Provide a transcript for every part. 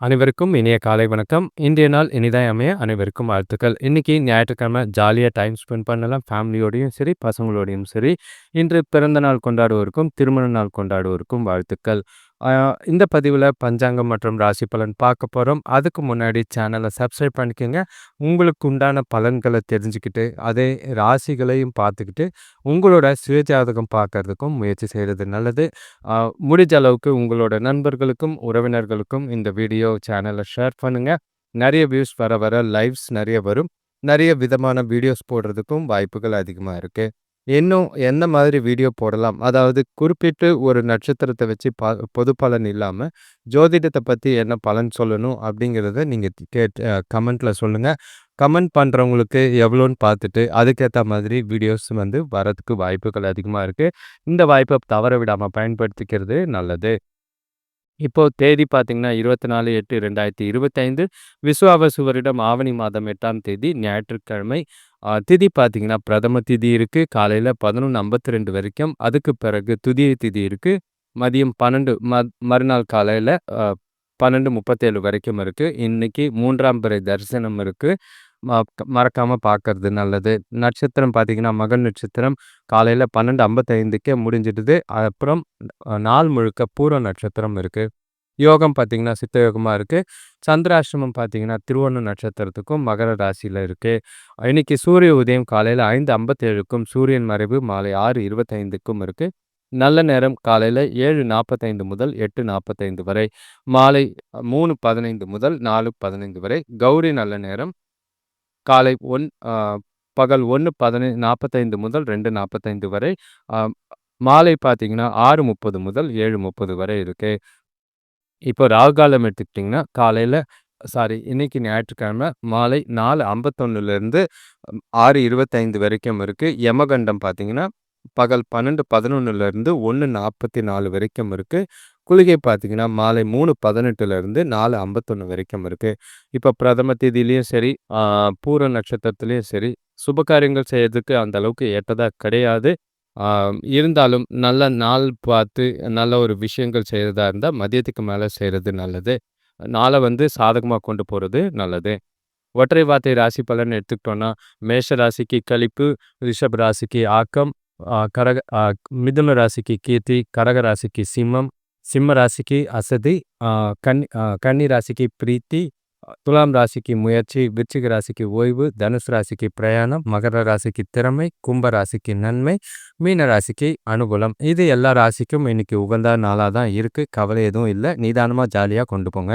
அனைவருக்கும் இனிய காலை வணக்கம். இன்றைய நாள் இனிதாய் அமைய அனைவருக்கும் வாழ்த்துக்கள். இன்னைக்கு ஞாயிற்றுக்கிழமை ஜாலியாக டைம் ஸ்பெண்ட் பண்ணலாம். ஃபேமிலியோடையும் சரி, பசங்களோடையும் சரி. இன்று பிறந்த நாள் கொண்டாடுவோருக்கும், திருமண நாள் கொண்டாடுவோருக்கும் வாழ்த்துக்கள். இந்த பதிவில் பஞ்சாங்கம் மற்றும் ராசி பலன் பார்க்க போகிறோம் அதுக்கு முன்னாடி சேனலை சப்ஸ்கிரைப் பண்ணிக்கோங்க உங்களுக்கு உண்டான பலன்களை தெரிஞ்சுக்கிட்டு, அதே ராசிகளையும் பார்த்துக்கிட்டு, உங்களோட சுயஜாதகம் பார்க்கறதுக்கும் முயற்சி செய்கிறது நல்லது. முடிஞ்ச அளவுக்கு உங்களோட நண்பர்களுக்கும், உறவினர்களுக்கும் இந்த வீடியோ சேனலை ஷேர் பண்ணுங்கள் நிறைய வியூஸ் வர வர லைவ்ஸ் நிறைய வரும். நிறைய விதமான வீடியோஸ் போடுறதுக்கும் வாய்ப்புகள் அதிகமாக இருக்குது இன்னும் எந்த மாதிரி வீடியோ போடலாம்? அதாவது குறிப்பிட்டு ஒரு நட்சத்திரத்தை வச்சு ப பொது பலன் இல்லாமல் ஜோதிடத்தை பற்றி என்ன பலன் சொல்லணும் அப்படிங்கிறத நீங்கள் கேட்டு கமெண்ட்டில் சொல்லுங்கள் கமெண்ட் பண்ணுறவங்களுக்கு எவ்வளோன்னு பார்த்துட்டு, அதுக்கேற்ற மாதிரி வீடியோஸ் வந்து வரதுக்கு வாய்ப்புகள் அதிகமாக இருக்குது இந்த வாய்ப்பை தவற விடாமல் பயன்படுத்திக்கிறது நல்லது. இப்போது தேதி பார்த்தீங்கன்னா, 24/8/2025 விசுவாவசு வருடம் ஆவணி மாதம் எட்டாம் தேதி ஞாயிற்றுக்கிழமை. திதி பார்த்தீங்கன்னா, பிரதம திதி இருக்கு. காலையில 11:52 வரைக்கும். அதுக்கு பிறகு துதிய திதி இருக்கு. மதியம் 12 ம மறுநாள் காலையில பன்னெண்டு முப்பத்தேழு வரைக்கும் இருக்கு. இன்னைக்கு மூன்றாம் பிறை தரிசனம் இருக்கு. ம மறக்காம பார்க்கறது நல்லது. நட்சத்திரம் பார்த்தீங்கன்னா, மகன் நட்சத்திரம் காலையில 12:55க்கே முடிஞ்சிடுது. அப்புறம் நாள் முழுக்க பூர நட்சத்திரம் இருக்கு. யோகம் பார்த்திங்கன்னா சித்த யோகமாக இருக்குது சந்திராஷ்டிரமம் பார்த்தீங்கன்னா திருவண்ணு நட்சத்திரத்துக்கும் மகர ராசியில் இருக்குது இன்றைக்கி சூரிய உதயம் காலையில் ஐந்து ஐம்பத்தேழுக்கும் சூரியன் மறைவு மாலை ஆறு இருபத்தைந்துக்கும் இருக்குது நல்ல நேரம் காலையில் ஏழு நாற்பத்தைந்து முதல் எட்டு நாற்பத்தைந்து வரை. மாலை மூணு பதினைந்து முதல் நாலு பதினைந்து வரை. கௌரி நல்ல நேரம். காலை ஒன் பகல் ஒன்று பதினை நாற்பத்தைந்து முதல் ரெண்டு நாற்பத்தைந்து வரை. மாலை பார்த்தீங்கன்னா ஆறு முப்பது முதல் ஏழு முப்பது வரை இருக்குது இப்போ ராகு காலம் எடுத்துக்கிட்டிங்கன்னா, காலையில் சாரி இன்னைக்கு ஞாயிற்றுக்கிழமை மாலை 4:51லேருந்து 6:25 வரைக்கும் இருக்குது யமகண்டம் பார்த்தீங்கன்னா, பகல் 12:11லேருந்து 1:44 வரைக்கும் இருக்குது குளிகை பார்த்தீங்கன்னா, மாலை 3:18லேருந்து 4:51 வரைக்கும் இருக்குது இப்போ பிரதம தேதியிலையும் சரி, பூர நட்சத்திரத்துலேயும் சரி, சுபகாரியங்கள் செய்யறதுக்கு அந்த அளவுக்கு ஏற்றதாக கிடையாது. இருந்தாலும் நல்ல நாள் பார்த்து, நல்ல ஒரு விஷயங்கள் செய்கிறதா இருந்தால் மதியத்துக்கு மேலே செய்கிறது நல்லது. நாளை வந்து சாதகமாக கொண்டு போகிறது நல்லது. ஒற்றை வார்த்தை ராசி பலன் எடுத்துக்கிட்டோம்னா, மேஷ ராசிக்கு களிப்பு, ரிஷப் ராசிக்கு ஆக்கம், கரக மிதுன ராசிக்கு கீர்த்தி, கரக ராசிக்கு சிம்மம், சிம்ம ராசிக்கு அசதி, கன்னி கன்னி ராசிக்கு பிரீத்தி, துலாம் ராசிக்கு முயற்சி, விருச்சிக ராசிக்கு ஓய்வு, தனுசு ராசிக்கு பிரயாணம், மகர ராசிக்கு திறமை, கும்ப ராசிக்கு நன்மை, மீன ராசிக்கு அனுகூலம். இது எல்லா ராசிக்கும் இன்னைக்கு உகந்த நாளா தான் இருக்கு. கவலை எதுவும் இல்ல. நிதானமா ஜாலியா கொண்டு போங்க.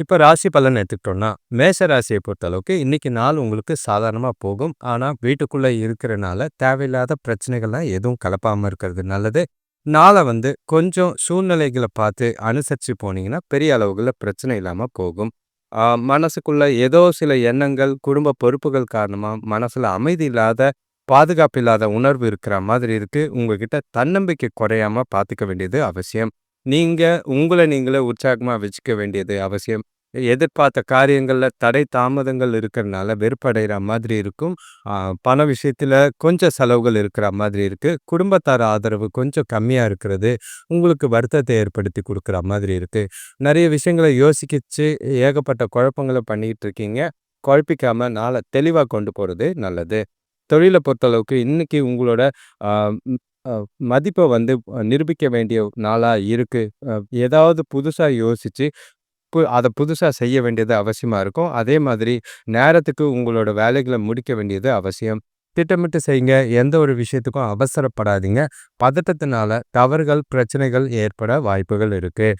இப்ப ராசி பலன் எடுத்துக்கிட்டோம்னா, மேச ராசியை பொறுத்தளவுக்கு இன்னைக்கு நாள் உங்களுக்கு சாதாரணமா போகும். ஆனா வீட்டுக்குள்ள இருக்கிறனால தேவையில்லாத பிரச்சனைகள்லாம் எதுவும் கலப்பாம இருக்கிறது நல்லது. நாள வந்து கொஞ்சம் சூழ்நிலைகள பார்த்து அனுசரிச்சு போனீங்கன்னா, பெரிய அளவுகளில் பிரச்சனை இல்லாம போகும். மனசுக்குள்ள ஏதோ சில எண்ணங்கள், குடும்ப பொறுப்புகள் காரணமா மனசுல அமைதி இல்லாத, பாதுகாப்பு இல்லாத உணர்வு இருக்கிற மாதிரி இருக்கு. உங்ககிட்ட தன்னம்பிக்கை குறையாம பார்த்துக்க வேண்டியது அவசியம். நீங்க உங்கள நீங்களே உற்சாகமா வச்சுக்க வேண்டியது அவசியம். எதிர்பார்த்த காரியங்களில் தடை, தாமதங்கள் இருக்கிறனால வெறுப்படைகிற மாதிரி இருக்கும். பண விஷயத்தில் கொஞ்சம் செலவுகள் இருக்கிற மாதிரி இருக்குது குடும்பத்தார் ஆதரவு கொஞ்சம் கம்மியாக இருக்கிறது, உங்களுக்கு வருத்தத்தை ஏற்படுத்தி கொடுக்குற மாதிரி இருக்குது நிறைய விஷயங்கள யோசிக்கிச்சு ஏகப்பட்ட குழப்பங்களை பண்ணிக்கிட்டு இருக்கீங்க. குழப்பிக்காமல் நாளை தெளிவாக கொண்டு போகிறது நல்லது. தொழிலை பொறுத்தளவுக்கு இன்றைக்கி உங்களோட மதிப்பை வந்து நிரூபிக்க வேண்டிய நாளாக இருக்குது ஏதாவது புதுசாக யோசித்து அதை புதுசாக செய்ய வேண்டியது அவசியமாக இருக்கும். அதே மாதிரி நேரத்துக்கு உங்களோட வேலைகளை முடிக்க வேண்டியது அவசியம். திட்டமிட்டு செய்யுங்க. எந்த ஒரு விஷயத்துக்கும் அவசரப்படாதீங்க. பதட்டத்தினால தவறுகள், பிரச்சனைகள் ஏற்பட வாய்ப்புகள் இருக்குது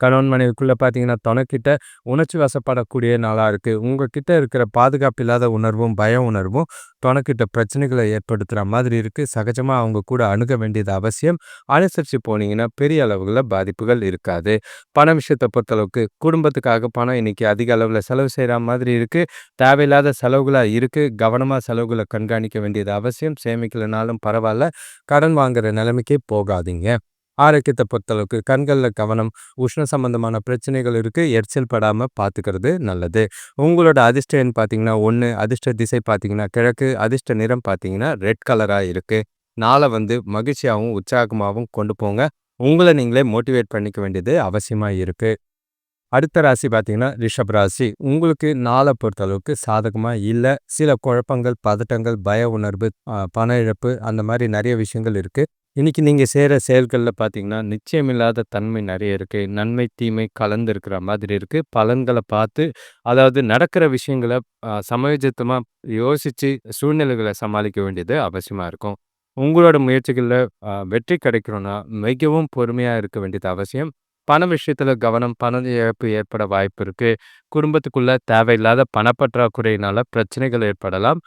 கணவன் மனைவிக்குள்ளே பார்த்தீங்கன்னா, தனக்கிட்ட உணர்ச்சி வசப்படக்கூடிய நாளாக இருக்குது உங்ககிட்ட இருக்கிற பாதுகாப்பு இல்லாத உணர்வும், பய உணர்வும் தனக்கிட்ட பிரச்சனைகளை ஏற்படுத்துகிற மாதிரி இருக்குது சகஜமாக அவங்க கூட அணுக வேண்டியது அவசியம். அனுசரித்து போனீங்கன்னா, பெரிய அளவுகளில் பாதிப்புகள் இருக்காது. பண விஷயத்தை பொறுத்தளவுக்கு குடும்பத்துக்காக பணம் இன்னைக்கு அதிக அளவில் செலவு செய்கிற மாதிரி இருக்குது தேவையில்லாத செலவுகளாக இருக்குது கவனமாக செலவுகளை கண்காணிக்க வேண்டியது அவசியம். சேமிக்கலனாலும் பரவாயில்ல கடன் வாங்குகிற நிலைமைக்கே போகாதீங்க. ஆரோக்கியத்தை பொறுத்தளவுக்கு கண்கள்ல கவனம், உஷ்ண சம்பந்தமான பிரச்சனைகள் இருக்கு. எரிச்சல் படாம பார்த்துக்கிறது நல்லது. உங்களோட அதிர்ஷ்டம் பார்த்தீங்கன்னா ஒன்று அதிர்ஷ்ட திசை பார்த்தீங்கன்னா கிழக்கு, அதிர்ஷ்ட நிறம் பார்த்தீங்கன்னா ரெட் கலரா இருக்கு. நாளை வந்து மகிழ்ச்சியாவும், உற்சாகமாவும் கொண்டு போங்க. உங்கள நீங்களே மோட்டிவேட் பண்ணிக்க வேண்டியது அவசியமா இருக்கு. அடுத்த ராசி பார்த்தீங்கன்னா ரிஷப் ராசி உங்களுக்கு நாளை பொறுத்தளவுக்கு சாதகமாக இல்லை சில குழப்பங்கள் பதட்டங்கள் பய உணர்வு பண இழப்பு அந்த மாதிரி நிறைய விஷயங்கள் இருக்குது இன்றைக்கி நீங்கள் செய்கிற செயல்களில் பார்த்தீங்கன்னா நிச்சயமில்லாத தன்மை நிறைய இருக்குது நன்மை தீமை கலந்து இருக்கிற மாதிரி இருக்குது பலன்களை பார்த்து அதாவது நடக்கிற விஷயங்களை சமயோஜித்தமாக யோசித்து சூழ்நிலைகளை சமாளிக்க வேண்டியது அவசியமாக இருக்கும். உங்களோட முயற்சிகளில் வெற்றி கிடைக்கணும்னா மிகவும் பொறுமையாக இருக்க வேண்டியது அவசியம். பண விஷயத்துல கவனம், பண இழப்பு ஏற்பட வாய்ப்பு இருக்கு. குடும்பத்துக்குள்ள தேவையில்லாத பணப்பற்றாக்குறையினால பிரச்சனைகள் ஏற்படலாம்.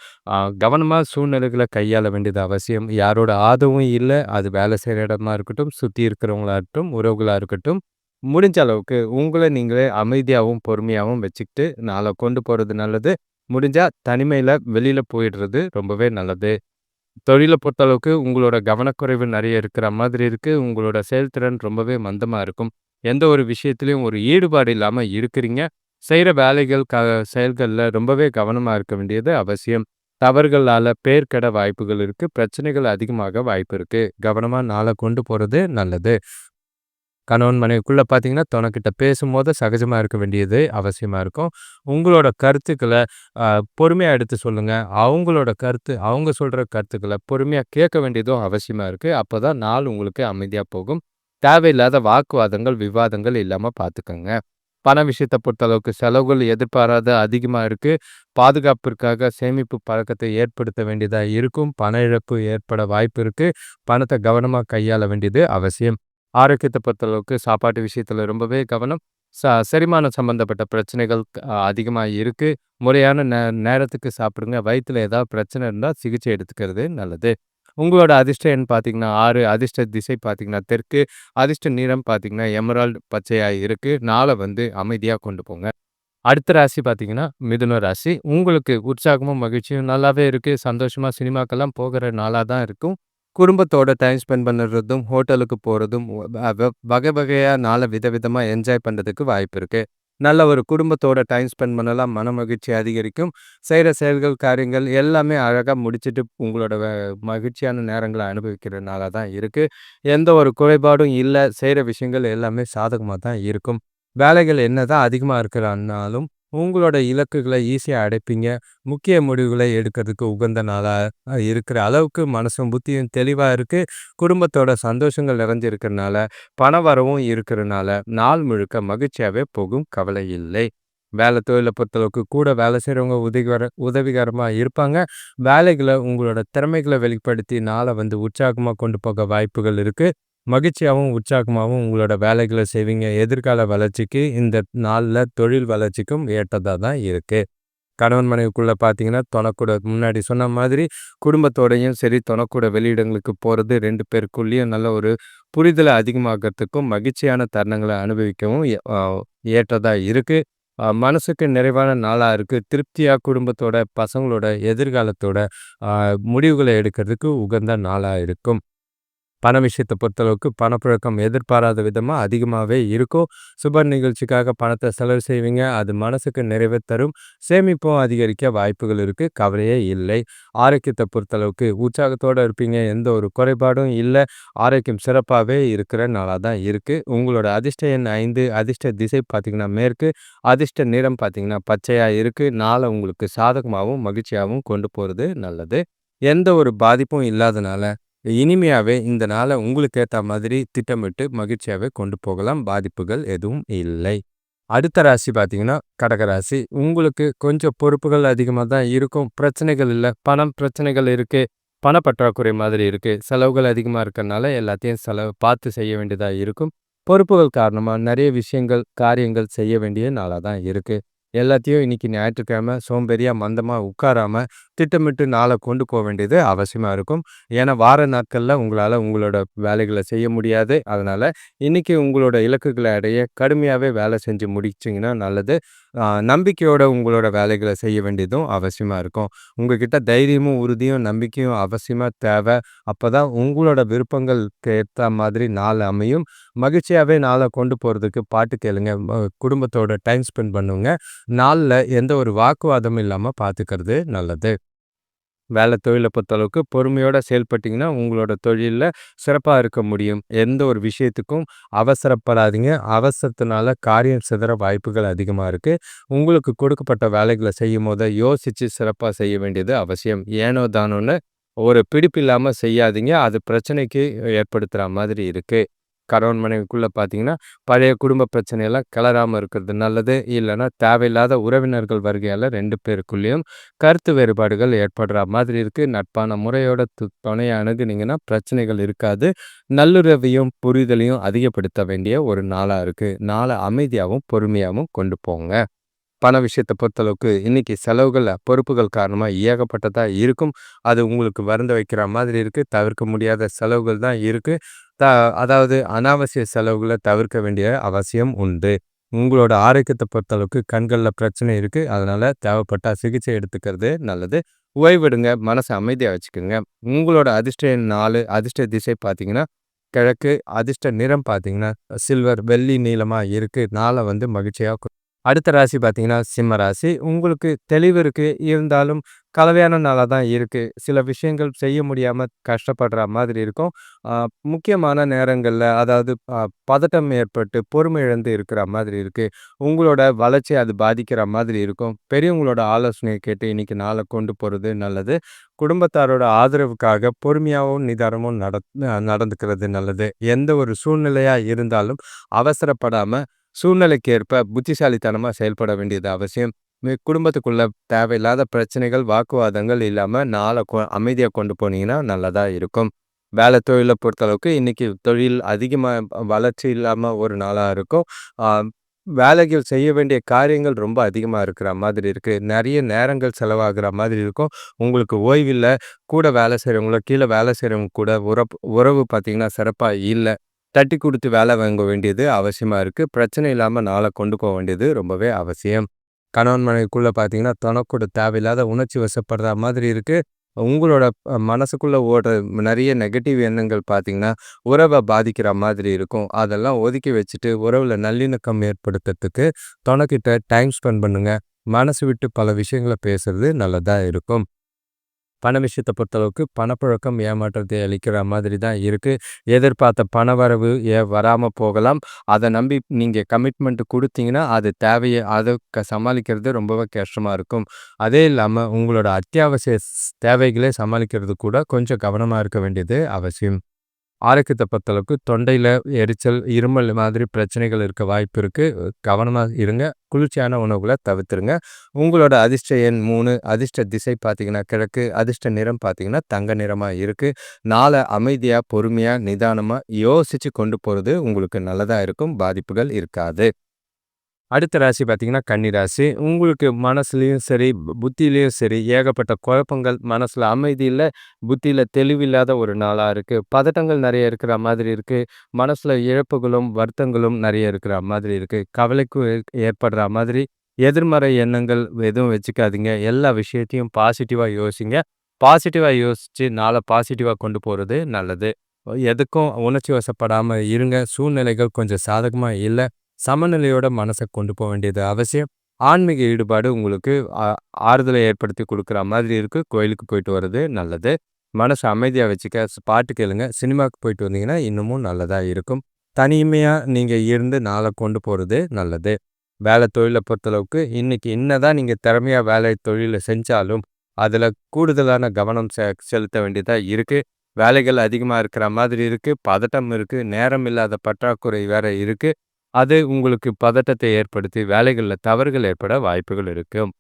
கவனமா சூழ்நிலைகளை கையாள வேண்டியது அவசியம். யாரோட ஆதவும் இல்லை அது வேலை செய்யற இடமா இருக்கட்டும், சுத்தி இருக்கிறவங்களா இருக்கட்டும், உறவுகளா இருக்கட்டும். முடிஞ்ச அளவுக்கு உங்களை நீங்களே அமைதியாகவும் பொறுமையாகவும் வச்சுக்கிட்டு நாளை கொண்டு போறது நல்லது. முடிஞ்சா தனிமையில வெளியில போயிடுறது ரொம்பவே நல்லது. தொழிலை பொறுத்தளவுக்கு உங்களோட கவனக்குறைவு நிறைய இருக்கிற மாதிரி இருக்கு. உங்களோட செயல்திறன் ரொம்பவே மந்தமா இருக்கும். எந்த ஒரு விஷயத்துலையும் ஒரு ஈடுபாடு இல்லாம இருக்கிறீங்க. செய்யற வேலைகள், க செயல்கள்ல ரொம்பவே கவனமா இருக்க வேண்டியது அவசியம். தவறுகளால பேர் கெட வாய்ப்புகள் இருக்கு. பிரச்சனைகள் அதிகமாக வாய்ப்பு இருக்கு. கவனமா நாளை கொண்டு போறது நல்லது. கணவன் மனைவிக்குள்ள பார்த்தீங்கன்னா, தனக்கிட்ட பேசும்போது சகஜமா இருக்க வேண்டியது அவசியமா இருக்கும். உங்களோட கருத்துக்களை பொறுமையா எடுத்து சொல்லுங்க. அவங்களோட கருத்து அவங்க சொல்ற கருத்துக்களை பொறுமையா கேட்க வேண்டியதும் அவசியமா இருக்கு. அப்பதான் நாள் உங்களுக்கு அமைதியா போகும். தேவையில்லாத வாக்குவாதங்கள், விவாதங்கள் இல்லாமல் பார்த்துக்கோங்க பண விஷயத்தை பொறுத்தளவுக்கு செலவுகள் எதிர்பாராத அதிகமாக இருக்கு. பாதுகாப்பிற்காக சேமிப்பு பழக்கத்தை ஏற்படுத்த வேண்டியதாக இருக்கும். பண இழப்பு ஏற்பட வாய்ப்பு இருக்குது பணத்தை கவனமாக கையாள வேண்டியது அவசியம். ஆரோக்கியத்தை பொறுத்தளவுக்கு சாப்பாட்டு விஷயத்துல ரொம்பவே கவனம். ச செரிமானம் சம்பந்தப்பட்ட பிரச்சனைகள் அதிகமாக இருக்கு. முறையான நே நேரத்துக்கு சாப்பிடுங்க. வயிற்றில் ஏதாவது பிரச்சனை இருந்தால் சிகிச்சை எடுத்துக்கிறது நல்லது. உங்களோட அதிர்ஷ்ட எண் பார்த்தீங்கன்னா ஆறு. அதிர்ஷ்ட திசை பார்த்தீங்கன்னா தெற்கு. அதிர்ஷ்ட நிறம் பார்த்தீங்கன்னா எமரால்டு பச்சையாக இருக்குது நாளை வந்து அமைதியாக கொண்டு போங்க. அடுத்த ராசி பார்த்தீங்கன்னா மிதுன ராசி. உங்களுக்கு உற்சாகமும் மகிழ்ச்சியும் நல்லாவே இருக்குது சந்தோஷமாக சினிமாக்கெல்லாம் போகிற நாளாக தான் இருக்கும். குடும்பத்தோட டைம் ஸ்பெண்ட் பண்ணுறதும் ஹோட்டலுக்கு போகிறதும் வகை வகையாக நாளை விதவிதமாக என்ஜாய் பண்ணுறதுக்கு வாய்ப்பு இருக்குது நல்ல ஒரு குடும்பத்தோட டைம் ஸ்பெண்ட் பண்ணலாம் மன மகிழ்ச்சி அதிகரிக்கும். செய்கிற செயல்கள் காரியங்கள் எல்லாமே அழகாக முடிச்சுட்டு உங்களோட மகிழ்ச்சியான நேரங்களை அனுபவிக்கிறதுனால தான் இருக்குது எந்த ஒரு குறைபாடும் இல்லை செய்கிற விஷயங்கள் எல்லாமே சாதகமாக தான் இருக்கும். வேலைகள் என்ன தான் அதிகமாக இருக்கிறான்னாலும் உங்களோட இலக்குகளை ஈஸியாக அடைப்பீங்க. முக்கிய முடிவுகளை எடுக்கிறதுக்கு உகந்த நாளாக இருக்கிற அளவுக்கு மனசும் புத்தியும் தெளிவாக இருக்குது குடும்பத்தோட சந்தோஷங்கள் நிறைஞ்சிருக்கிறனால பண வரவும் இருக்கிறனால நாள் முழுக்க மகிழ்ச்சியாகவே போகும் கவலை இல்லை. வேலை தொழிலை பொறுத்தளவுக்கு கூட வேலை செய்கிறவங்க உதவிகர உதவிகரமாக இருப்பாங்க. வேலைகளை உங்களோட திறமைகளை வெளிப்படுத்தி நாளை வந்து உற்சாகமாக கொண்டு போக வாய்ப்புகள் இருக்குது மகிழ்ச்சியாகவும் உற்சாகமாகவும் உங்களோட வேலைகளை செய்வீங்க. எதிர்கால வளர்ச்சிக்கு இந்த நாளில் தொழில் வளர்ச்சிக்கும் ஏற்றதாக தான் இருக்குது கணவன் மனைவிக்குள்ளே பார்த்தீங்கன்னா தொணக்கூட முன்னாடி சொன்ன மாதிரி குடும்பத்தோடையும் சரி தொணக்கூட வெளியிடங்களுக்கு போகிறது ரெண்டு பேருக்குள்ளேயும் நல்ல ஒரு புரிதலை அதிகமாகிறதுக்கும் மகிழ்ச்சியான தருணங்களை அனுபவிக்கவும் ஏற்றதாக இருக்குது மனசுக்கு நிறைவான நாளாக இருக்குது திருப்தியாக குடும்பத்தோட பசங்களோட எதிர்காலத்தோட முடிவுகளை எடுக்கிறதுக்கு உகந்த நாளாக இருக்கும். பண விஷயத்தை பொறுத்தளவுக்கு பணப்புழக்கம் எதிர்பாராத விதமாக அதிகமாகவே இருக்கும். சுப நிகழ்ச்சிக்காக பணத்தை செலவு செய்வீங்க. அது மனசுக்கு நிறைவே தரும். சேமிப்பும் அதிகரிக்க வாய்ப்புகள் இருக்குது கவலையே இல்லை. ஆரோக்கியத்தை பொறுத்தளவுக்கு உற்சாகத்தோடு இருப்பீங்க. எந்த ஒரு குறைபாடும் இல்லை. ஆரோக்கியம் சிறப்பாகவே இருக்கிற நாளாக தான் இருக்குது உங்களோட அதிர்ஷ்ட எண் ஐந்து அதிர்ஷ்ட திசை பார்த்திங்கன்னா மேற்கு அதிர்ஷ்ட நிறம் பார்த்திங்கன்னா பச்சையாக இருக்குது நாளை உங்களுக்கு சாதகமாகவும் மகிழ்ச்சியாகவும் கொண்டு போகிறது நல்லது. எந்த ஒரு பாதிப்பும் இல்லாதனால இனிமையாவே இந்த நாளை உங்களுக்கு ஏற்ற மாதிரி திட்டமிட்டு மகிழ்ச்சியாவே கொண்டு போகலாம். பாதிப்புகள் எதுவும் இல்லை. அடுத்த ராசி பார்த்தீங்கன்னா, கடகராசி. உங்களுக்கு கொஞ்சம் பொறுப்புகள் அதிகமாக தான் இருக்கும். பிரச்சனைகள் இல்லை பணம் பிரச்சனைகள் இருக்கு. பணப்பற்றாக்குறை மாதிரி இருக்கு. செலவுகள் அதிகமாக இருக்கிறனால எல்லாத்தையும் செலவு பார்த்து செய்ய வேண்டியதா இருக்கும். பொறுப்புகள் காரணமா நிறைய விஷயங்கள், காரியங்கள் செய்ய வேண்டிய நாளாக தான் இருக்கு. எல்லாத்தையும் இன்னைக்கு ஞாயிற்றுக்கிழமை சோம்பேறியாக மந்தமாக உட்காராமல் திட்டமிட்டு நாளை கொண்டு போக வேண்டியது அவசியமாக இருக்கும். ஏன்னா வார நாட்களில் உங்களால் உங்களோட வேலைகளை செய்ய முடியாது. அதனால் இன்னைக்கு உங்களோட இலக்குகளை அடைய கடுமையாகவே வேலை செஞ்சு முடிச்சிங்கன்னா நல்லது. நம்பிக்கையோட உங்களோட வேலைகளை செய்ய வேண்டியதும் அவசியமாக இருக்கும். உங்ககிட்ட தைரியமும் உறுதியும் நம்பிக்கையும் அவசியமாக தேவை. அப்போ தான் உங்களோட விருப்பங்களுக்கு ஏற்ற மாதிரி நாள் அமையும். மகிழ்ச்சியாகவே நாளை கொண்டு போகிறதுக்கு பாட்டு கேளுங்க. குடும்பத்தோட டைம் ஸ்பெண்ட் பண்ணுங்க. நாளில் எந்த ஒரு வாக்குவாதமும் இல்லாமல் பார்த்துக்கிறது நல்லது. வேலை தொழிலை பொறுத்தளவுக்கு பொறுமையோடு செயல்பட்டிங்கன்னா உங்களோட தொழிலில் சிறப்பாக இருக்க முடியும். எந்த ஒரு விஷயத்துக்கும் அவசரப்படாதீங்க. அவசரத்தினால காரியம் சிதற வாய்ப்புகள் அதிகமாக இருக்குது உங்களுக்கு கொடுக்கப்பட்ட வேலைகளை செய்யும் போது யோசித்து சிறப்பாக செய்ய வேண்டியது அவசியம். ஏனோ தானோன்னு ஒரு பிடிப்பு இல்லாமல் செய்யாதீங்க. அது பிரச்சனைக்கு ஏற்படுத்துகிற மாதிரி இருக்குது கணவன் மனைவிக்குள்ளே பார்த்தீங்கன்னா பழைய குடும்ப பிரச்சனையெல்லாம் கிளறாமல் இருக்கிறது நல்லது. இல்லைன்னா தேவையில்லாத உறவினர்கள் வருகையால் ரெண்டு பேருக்குள்ளேயும் கருத்து வேறுபாடுகள் ஏற்படுற மாதிரி இருக்குது நட்பான முறையோட துணையை அணுகுனீங்கன்னா பிரச்சனைகள் இருக்காது. நல்லுறவையும் புரிதலையும் அதிகப்படுத்த வேண்டிய ஒரு நாளாக இருக்குது நாளை அமைதியாகவும் பொறுமையாகவும் கொண்டு போங்க. பண விஷயத்தை பொறுத்தளவுக்கு இன்னைக்கு செலவுகளில் பொறுப்புகள் காரணமாக ஏகப்பட்டதாக இருக்கும். அது உங்களுக்கு வருந்த வைக்கிற மாதிரி இருக்குது தவிர்க்க முடியாத செலவுகள் தான் இருக்குது த அதாவது அனாவசிய செலவுகளை தவிர்க்க வேண்டிய அவசியம் உண்டு. உங்களோட ஆரோக்கியத்தை பொறுத்தளவுக்கு கண்களில் பிரச்சனை இருக்குது அதனால் தேவைப்பட்ட சிகிச்சை எடுத்துக்கிறது நல்லது. ஓய்விடுங்க மனசை அமைதியாக வச்சுக்கோங்க. உங்களோட அதிர்ஷ்ட நாலு அதிர்ஷ்ட திசை பார்த்தீங்கன்னா கிழக்கு அதிர்ஷ்ட நிறம் பார்த்தீங்கன்னா சில்வர் வெள்ளி நீளமாக இருக்குது நாளை வந்து மகிழ்ச்சியாக அடுத்த ராசி பார்த்தீங்கன்னா சிம்ம ராசி. உங்களுக்கு தெளிவு இருக்குது இருந்தாலும் கலவையான நாளாக தான் இருக்குது சில விஷயங்கள் செய்ய முடியாமல் கஷ்டப்படுற மாதிரி இருக்கும். முக்கியமான நேரங்களில் அதாவது பதட்டம் ஏற்பட்டு பொறுமை இழந்து இருக்கிற மாதிரி இருக்குது உங்களோட வளர்ச்சி அது பாதிக்கிற மாதிரி இருக்கும். பெரியவங்களோட ஆலோசனையை கேட்டு இன்னைக்கு நாளை கொண்டு போகிறது நல்லது. குடும்பத்தாரோட ஆதரவுக்காக பொறுமையாகவும் நிதானமும் நட நடந்துக்கிறது நல்லது. எந்த ஒரு சூழ்நிலையாக இருந்தாலும் அவசரப்படாமல் சூழ்நிலைக்கு ஏற்ப புத்திசாலித்தனமாக செயல்பட வேண்டியது அவசியம். குடும்பத்துக்குள்ள தேவையில்லாத பிரச்சனைகள் வாக்குவாதங்கள் இல்லாமல் நாளை கொ அமைதியாக கொண்டு போனீங்கன்னா நல்லதாக இருக்கும். வேலை தொழிலை பொறுத்தளவுக்கு இன்றைக்கி தொழில் அதிகமாக வளர்ச்சி இல்லாமல் ஒரு நாளாக இருக்கும். வேலைகள் செய்ய வேண்டிய காரியங்கள் ரொம்ப அதிகமாக இருக்கிற மாதிரி இருக்குது நிறைய நேரங்கள் செலவாகிற மாதிரி இருக்கும். உங்களுக்கு ஓய்வில்லை கூட வேலை செய்கிறவங்கள கீழே வேலை செய்கிறவங்க கூட உறவு உறவு பார்த்திங்கன்னா சிறப்பாக இல்லை. தட்டி கொடுத்து வேலை வாங்க வேண்டியது அவசியமாக இருக்குது பிரச்சனை இல்லாமல் நாளை கொண்டு போக வேண்டியது ரொம்பவே அவசியம். கணவன் மனைவிக்குள்ளே பார்த்தீங்கன்னா தனக்கூட தேவையில்லாத உணர்ச்சி வசப்படுற மாதிரி இருக்குது உங்களோட மனசுக்குள்ளே ஓடுற நிறைய நெகட்டிவ் எண்ணங்கள் பார்த்தீங்கன்னா உறவை பாதிக்கிற மாதிரி இருக்கும். அதெல்லாம் ஒதுக்கி வச்சுட்டு உறவில் நல்லிணக்கம் ஏற்படுத்துறதுக்கு தொணக்கிட்ட டைம் ஸ்பெண்ட் பண்ணுங்கள் மனசு விட்டு பல விஷயங்களை பேசுறது நல்லதாக இருக்கும். பண விஷயத்தை பொறுத்தளவுக்கு பணப்புழக்கம் ஏமாற்றத்தை அளிக்கிற மாதிரி தான் இருக்குது எதிர்பார்த்த பண வரவு ஏ வராமல் போகலாம். அதை நம்பி நீங்கள் கமிட்மெண்ட் கொடுத்தீங்கன்னா அது தேவையை அதை க சமாளிக்கிறது ரொம்பவே கஷ்டமாக இருக்கும். அதே இல்லாமல் உங்களோட அத்தியாவசிய தேவைகளை சமாளிக்கிறது கூட கொஞ்சம் கவனமாக இருக்க வேண்டியது அவசியம். ஆரோக்கியத்தை பொறுத்தளவுக்கு தொண்டையில் எரிச்சல் இருமல் மாதிரி பிரச்சனைகள் இருக்க வாய்ப்பு இருக்குது கவனமாக இருங்க. குளிர்ச்சியான உணவுகளை தவிர்த்துருங்க. உங்களோட அதிர்ஷ்ட எண் மூணு அதிர்ஷ்ட திசை பார்த்தீங்கன்னா கிழக்கு அதிர்ஷ்ட நிறம் பார்த்தீங்கன்னா தங்க நிறமாக இருக்குது நாளை அமைதியாக பொறுமையாக நிதானமாக யோசித்து கொண்டு போகிறது உங்களுக்கு நல்லதாக இருக்கும். பாதிப்புகள் இருக்காது. அடுத்த ராசி பார்த்தீங்கன்னா கன்னி ராசி. உங்களுக்கு மனசுலேயும் சரி புத்தியிலையும் சரி ஏகப்பட்ட குழப்பங்கள் மனசில் அமைதி இல்லை புத்தியில் தெளிவில்லாத ஒரு நாளாக இருக்குது பதட்டங்கள் நிறைய இருக்கிற மாதிரி இருக்குது மனசில் இழப்புகளும் வருத்தங்களும் நிறைய இருக்கிற மாதிரி இருக்குது கவலைக்கும் ஏற்படுற மாதிரி எதிர்மறை எண்ணங்கள் எதுவும் வச்சுக்காதீங்க. எல்லா விஷயத்தையும் பாசிட்டிவாக யோசிங்க. பாசிட்டிவாக யோசித்து நாளை பாசிட்டிவாக கொண்டு போகிறது நல்லது. எதுக்கும் உணர்ச்சி வசப்படாமல் இருங்க. சூழ்நிலைகள் கொஞ்சம் சாதகமாக இல்லை. சமநிலையோட மனசை கொண்டு போக வேண்டியது அவசியம். ஆன்மீக ஈடுபாடு உங்களுக்கு ஆறுதலை ஏற்படுத்தி கொடுக்குற மாதிரி இருக்குது கோயிலுக்கு போயிட்டு வர்றது நல்லது. மனசை அமைதியாக வச்சுக்க பாட்டு கேளுங்க. சினிமாவுக்கு போயிட்டு வந்தீங்கன்னா இன்னமும் நல்லதாக இருக்கும். தனிமையாக நீங்கள் இருந்து நாளை கொண்டு போகிறது நல்லது. வேலை தொழிலை பொறுத்தளவுக்கு இன்றைக்கி என்னதான் நீங்கள் திறமையாக வேலை தொழிலை செஞ்சாலும் அதில் கூடுதலான கவனம் செ செலுத்த வேண்டியதாக இருக்குது வேலைகள் அதிகமாக இருக்கிற மாதிரி இருக்குது பதட்டம் இருக்குது நேரம் இல்லாத பற்றாக்குறை வேறு இருக்குது அது உங்களுக்கு பதட்டத்தை ஏற்படுத்தி வேலைகளில் தவறுகள் ஏற்பட வாய்ப்புகள் இருக்கும்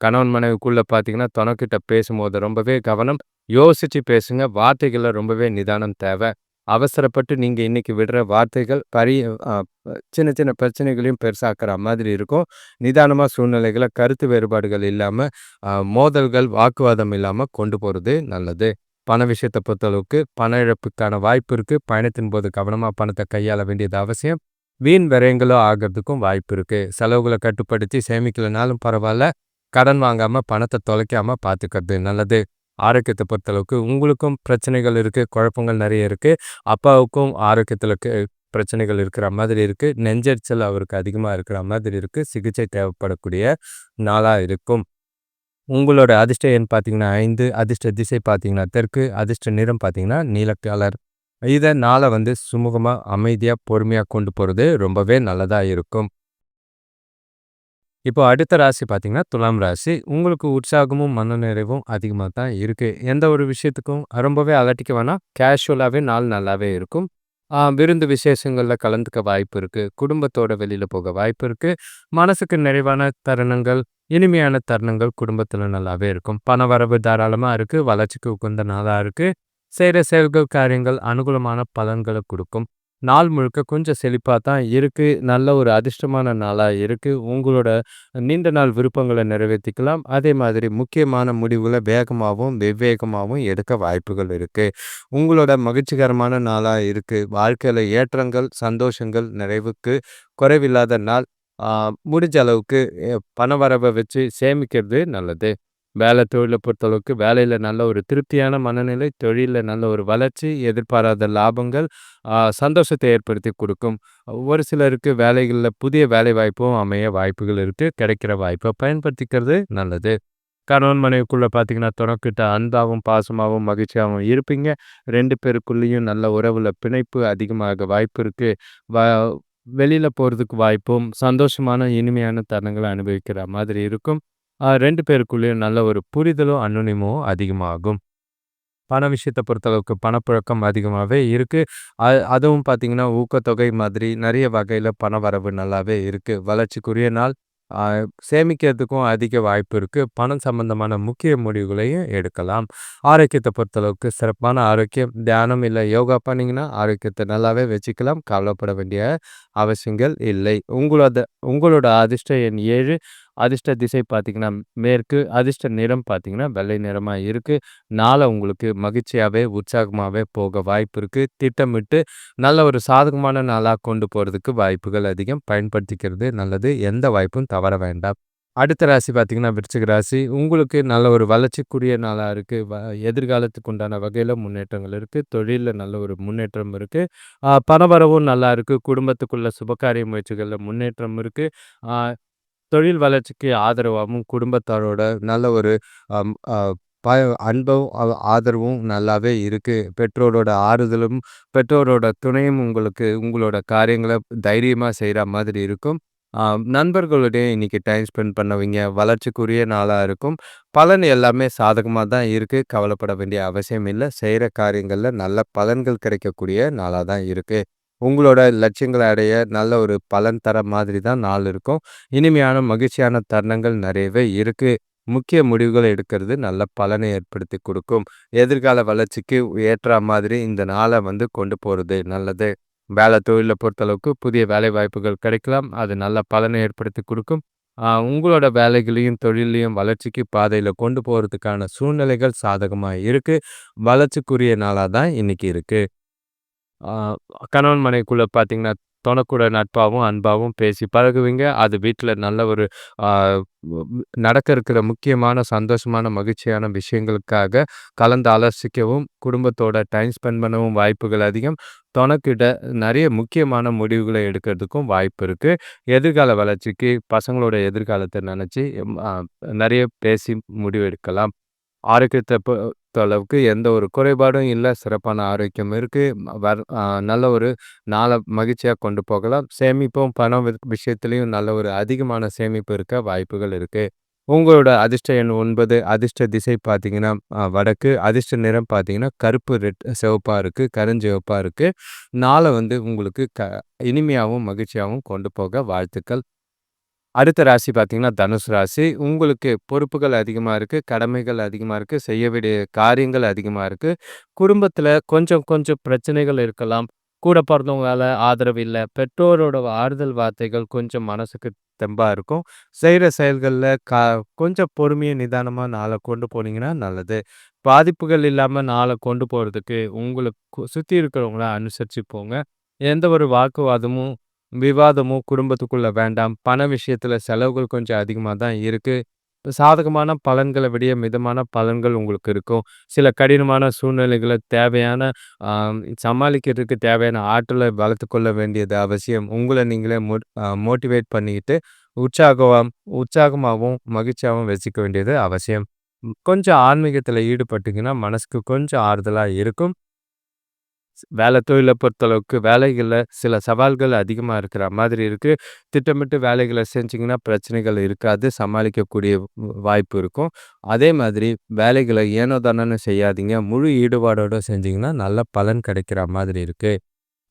கணவன் மனைவிக்குள்ளே பார்த்தீங்கன்னா தொணக்கிட்ட பேசும்போது ரொம்பவே கவனம் யோசித்து பேசுங்க. வார்த்தைகளில் ரொம்பவே நிதானம் தேவை. அவசரப்பட்டு நீங்கள் இன்றைக்கி விடுற வார்த்தைகள் பரிய சின்ன சின்ன பிரச்சனைகளையும் பெருசாக்குற மாதிரி இருக்கும். நிதானமாக சூழ்நிலைகளை கருத்து வேறுபாடுகள் இல்லாமல் மோதல்கள் வாக்குவாதம் இல்லாமல் கொண்டு போகிறது நல்லது. பண விஷயத்தை பொறுத்தளவுக்கு பண இழப்புக்கான வாய்ப்பு இருக்குது பயணத்தின் போது கவனமாக பணத்தை கையாள வேண்டியது அவசியம். வீண் விரயங்களோ ஆகிறதுக்கும் வாய்ப்பு இருக்குது செலவுகளை கட்டுப்படுத்தி சேமிக்கலனாலும் பரவாயில்ல. கடன் வாங்காமல் பணத்தை தொலைக்காமல் பார்த்துக்கிறது நல்லது. ஆரோக்கியத்தை பொறுத்தளவுக்கு உங்களுக்கும் பிரச்சனைகள் இருக்குது குழப்பங்கள் நிறைய இருக்குது அப்பாவுக்கும் ஆரோக்கியத்தில் பிரச்சனைகள் இருக்கிற மாதிரி இருக்குது நெஞ்சரிச்சல் அவருக்கு அதிகமாக இருக்கிற மாதிரி இருக்குது சிகிச்சை தேவைப்படக்கூடிய நாளாக இருக்கும். உங்களோட அதிர்ஷ்ட எண் பார்த்தீங்கன்னா ஐந்து அதிர்ஷ்ட திசை பார்த்தீங்கன்னா தெற்கு, அதிர்ஷ்ட நிறம் பார்த்தீங்கன்னா நீல கலர். இத நாள வந்து சுமூகமா, அமைதியா, பொறுமையா கொண்டு போறது ரொம்பவே நல்லதா இருக்கும். இப்போ அடுத்த ராசி பார்த்திங்கன்னா துலாம் ராசி. உங்களுக்கு உற்சாகமும், மனநிறைவும் அதிகமா தான் இருக்கு. எந்த ஒரு விஷயத்துக்கும் ரொம்பவே அலட்டிக்க வேணாம். கேஷுவலாவே நாள் நல்லாவே இருக்கும். விருந்து விசேஷங்கள்ல கலந்துக்க வாய்ப்பு இருக்கு. குடும்பத்தோட வெளியில போக வாய்ப்பு இருக்கு. மனசுக்கு நிறைவான தருணங்கள், இனிமையான தருணங்கள் குடும்பத்தில் நல்லாவே இருக்கும். பண வரவு தாராளமா இருக்கு. வளர்ச்சிக்கு உகந்த நாளா இருக்கு. செய்கிற செயல்கள், காரியங்கள் அனுகூலமான பலன்களை கொடுக்கும் நாள் முழுக்க கொஞ்சம் செழிப்பாக தான் இருக்குது நல்ல ஒரு அதிர்ஷ்டமான நாளாக இருக்குது உங்களோட நீண்ட நாள் விருப்பங்களை நிறைவேத்திக்கலாம். அதே மாதிரி முக்கியமான முடிவுகளை வேகமாகவும் விவேகமாகவும் எடுக்க வாய்ப்புகள் இருக்குது உங்களோட மகிழ்ச்சிகரமான நாளாக இருக்குது வாழ்க்கையில் ஏற்றங்கள், சந்தோஷங்கள், நிறைவுக்கு குறைவில்லாத நாள். முடிஞ்ச அளவுக்கு பண வரவை வச்சு சேமிக்கிறது நல்லது. வேலை தொழிலை பொறுத்தளவுக்கு வேலையில் நல்ல ஒரு திருப்தியான மனநிலை, தொழிலில் நல்ல ஒரு வளர்ச்சி, எதிர்பாராத லாபங்கள், சந்தோஷத்தை ஏற்படுத்தி கொடுக்கும் ஒரு சிலருக்கு வேலைகளில் புதிய வேலைவாய்ப்பும் அமைய வாய்ப்புகள் இருக்குது கிடைக்கிற வாய்ப்பை பயன்படுத்திக்கிறது நல்லது. கணவன் மனைவிக்குள்ளே பார்த்தீங்கன்னா, தொணக்கிட்ட அன்பாகவும் பாசமாகவும் மகிழ்ச்சியாகவும் இருப்பீங்க. ரெண்டு பேருக்குள்ளேயும் நல்ல உறவில் பிணைப்பு அதிகமாக வாய்ப்பு இருக்குது வ வெளியில் போகிறதுக்கு வாய்ப்பும், சந்தோஷமான, இனிமையான தருணங்களை அனுபவிக்கிற மாதிரி இருக்கும். ரெண்டு பேருக்குள்ளேயும் நல்ல ஒரு புரிதலும், அந்யோன்யமும் அதிகமாகும். பண விஷயத்தை பொறுத்தளவுக்கு பணப்புழக்கம் அதிகமாகவே இருக்குது அது அதுவும் பார்த்தீங்கன்னா, ஊக்கத்தொகை மாதிரி நிறைய வகையில் பண வரவு நல்லாவே இருக்குது வளர்ச்சிக்குரிய நாள். சேமிக்கிறதுக்கும் அதிக வாய்ப்பு இருக்குது பணம் சம்பந்தமான முக்கிய முடிவுகளையும் எடுக்கலாம். ஆரோக்கியத்தை பொறுத்தளவுக்கு சிறப்பான ஆரோக்கியம். தியானம் இல்லை யோகா பண்ணிங்கன்னா ஆரோக்கியத்தை நல்லாவே வச்சுக்கலாம். கவலைப்பட வேண்டிய அவசியங்கள் இல்லை. உங்களோட உங்களோட அதிர்ஷ்ட எண் ஏழு அதிர்ஷ்ட திசை பார்த்தீங்கன்னா மேற்கு, அதிர்ஷ்ட நிறம் பார்த்தீங்கன்னா வெள்ளை நிறமா இருக்கு. நாளை உங்களுக்கு மகிழ்ச்சியாவே, உற்சாகமாகவே போக வாய்ப்பு இருக்கு. திட்டமிட்டு நல்ல ஒரு சாதகமான நாளாக கொண்டு போறதுக்கு வாய்ப்புகள் அதிகம். பயன்படுத்திக்கிறது நல்லது. எந்த வாய்ப்பும் தவற வேண்டாம். அடுத்த ராசி பார்த்தீங்கன்னா, விருச்சிக ராசி. உங்களுக்கு நல்ல ஒரு வளர்ச்சிக்குரிய நாளாக இருக்கு. வ எதிர்காலத்துக்கு உண்டான வகையில் முன்னேற்றங்கள் இருக்கு. தொழிலில் நல்ல ஒரு முன்னேற்றம் இருக்கு. பணவரவும் நல்லா இருக்கு. குடும்பத்துக்குள்ள சுபகாரிய முயற்சிகளில் முன்னேற்றம் இருக்கு. தொழில் வளர்ச்சிக்கு ஆதரவாகவும் குடும்பத்தாரோட நல்ல ஒரு ப அன்பும், ஆதரவும் நல்லாவே இருக்குது பெற்றோரோட ஆறுதலும், பெற்றோரோட துணையும் உங்களுக்கு உங்களோட காரியங்களை தைரியமாக செய்கிற மாதிரி இருக்கும். நண்பர்களுடைய இன்னைக்கு டைம் ஸ்பெண்ட் பண்ணுவீங்க. வளர்ச்சிக்குரிய நாளாக இருக்கும். பலன் எல்லாமே சாதகமாக தான் இருக்குது கவலைப்பட வேண்டிய அவசியம் இல்லை செய்கிற காரியங்களில் நல்ல பலன்கள் கிடைக்கக்கூடிய நாளாக தான் இருக்குது உங்களோட லட்சியங்களை அடைய நல்ல ஒரு பலன் தர மாதிரி தான் நாள் இருக்கும். இனிமையான, மகிழ்ச்சியான தருணங்கள் நிறையவே இருக்குது முக்கிய முடிவுகளை எடுக்கிறது நல்ல பலனை ஏற்படுத்தி கொடுக்கும் எதிர்கால வளர்ச்சிக்கு ஏற்ற மாதிரி இந்த நாளை வந்து கொண்டு போகிறது நல்லது. வேலை தொழிலை பொறுத்தளவுக்கு புதிய வேலை வாய்ப்புகள் கிடைக்கலாம். அது நல்ல பலனை ஏற்படுத்தி கொடுக்கும் உங்களோட வேலைகளையும், தொழிலையும் வளர்ச்சிக்கு பாதையில் கொண்டு போகிறதுக்கான சூழ்நிலைகள் சாதகமாக இருக்குது வளர்ச்சிக்குரிய நாளாக தான் இன்னைக்கு இருக்குது கணவன் மனைவிக்குள்ள பார்த்தீங்கன்னா, துணக்கூட நட்பாகவும் அன்பாகவும் பேசி பழகுவீங்க. அது வீட்டில் நல்ல ஒரு நடக்க இருக்கிற முக்கியமான, சந்தோஷமான, மகிழ்ச்சியான விஷயங்களுக்காக கலந்து ஆலோசிக்கவும், குடும்பத்தோட டைம் ஸ்பெண்ட் பண்ணவும் வாய்ப்புகள் அதிகம். துணக்கிட்ட நிறைய முக்கியமான முடிவுகளை எடுக்கிறதுக்கும் வாய்ப்பு இருக்குது எதிர்கால வளர்ச்சிக்கு பசங்களோட எதிர்காலத்தை நினச்சி நிறைய பேசி முடிவு எடுக்கலாம். ஆரோக்கியத்த பொறுத்தளவுக்கு எந்த ஒரு குறைபாடும் இல்லை. சிறப்பான ஆரோக்கியம் இருக்குது வர் நல்ல ஒரு நாளை மகிழ்ச்சியாக கொண்டு போகலாம். சேமிப்பும், பணம் விஷயத்துலையும் நல்ல ஒரு அதிகமான சேமிப்பு இருக்க வாய்ப்புகள் இருக்குது உங்களோட அதிர்ஷ்ட எண் ஒன்பது அதிர்ஷ்ட திசை பார்த்தீங்கன்னா, வடக்கு, அதிர்ஷ்ட நிறம் பார்த்தீங்கன்னா, கருப்பு, ரெட் சிவப்பாக இருக்குது கருஞ்சிவப்பாக இருக்குது நாளை வந்து உங்களுக்கு க இனிமையாகவும் மகிழ்ச்சியாகவும் கொண்டு போக வாழ்த்துக்கள். அடுத்த ராசி பார்த்தீங்கன்னா, தனுசு ராசி. உங்களுக்கு பொறுப்புகள் அதிகமாக இருக்குது கடமைகள் அதிகமாக இருக்குது செய்ய வேண்டிய காரியங்கள் அதிகமாக இருக்குது குடும்பத்தில் கொஞ்சம் கொஞ்சம் பிரச்சனைகள் இருக்கலாம். கூட பிறந்தவங்களால ஆதரவு இல்லை பெற்றோரோட ஆறுதல் வார்த்தைகள் கொஞ்சம் மனசுக்கு தெம்பாக இருக்கும். செய்கிற செயல்களில் கா கொஞ்சம் பொறுமையை நிதானமாக நாளை கொண்டு போனீங்கன்னா நல்லது. பாதிப்புகள் இல்லாமல் நாளை கொண்டு போகிறதுக்கு உங்களுக்கு சுற்றி இருக்கிறவங்கள அனுசரித்து போங்க. எந்த ஒரு வாக்குவாதமும், விவாதமும் குடும்பத்துக்குள்ளே வேண்டாம். பண விஷயத்தில் செலவுகள் கொஞ்சம் அதிகமாக தான் இருக்குது சாதகமான பலன்களை விட மிதமான பலன்கள் உங்களுக்கு இருக்கும். சில கடினமான சூழ்நிலைகளை தேவையான சமாளிக்கிறதுக்கு தேவையான ஆற்றலை வளர்த்துக்கொள்ள வேண்டியது அவசியம். உங்களை நீங்களே மோட் மோட்டிவேட் பண்ணிக்கிட்டு, உற்சாகம் உற்சாகமாகவும் மகிழ்ச்சியாகவும் வச்சுக்க வேண்டியது அவசியம் கொஞ்சம் ஆன்மீகத்தில் ஈடுபட்டிங்கன்னா மனசுக்கு கொஞ்சம் ஆறுதலாக இருக்கும் வேலை தொழிலை பொறுத்தளவுக்கு வேலைகளில் சில சவால்கள் அதிகமாக இருக்கிற மாதிரி இருக்குது திட்டமிட்டு வேலைகளை செஞ்சிங்கன்னா பிரச்சனைகள் இருக்காது சமாளிக்கக்கூடிய வாய்ப்பு இருக்கும். அதே மாதிரி வேலைகளை ஏனோ தானோன்னு செய்யாதீங்க. முழு ஈடுபாடோடு செஞ்சிங்கன்னா நல்ல பலன் கிடைக்கிற மாதிரி இருக்குது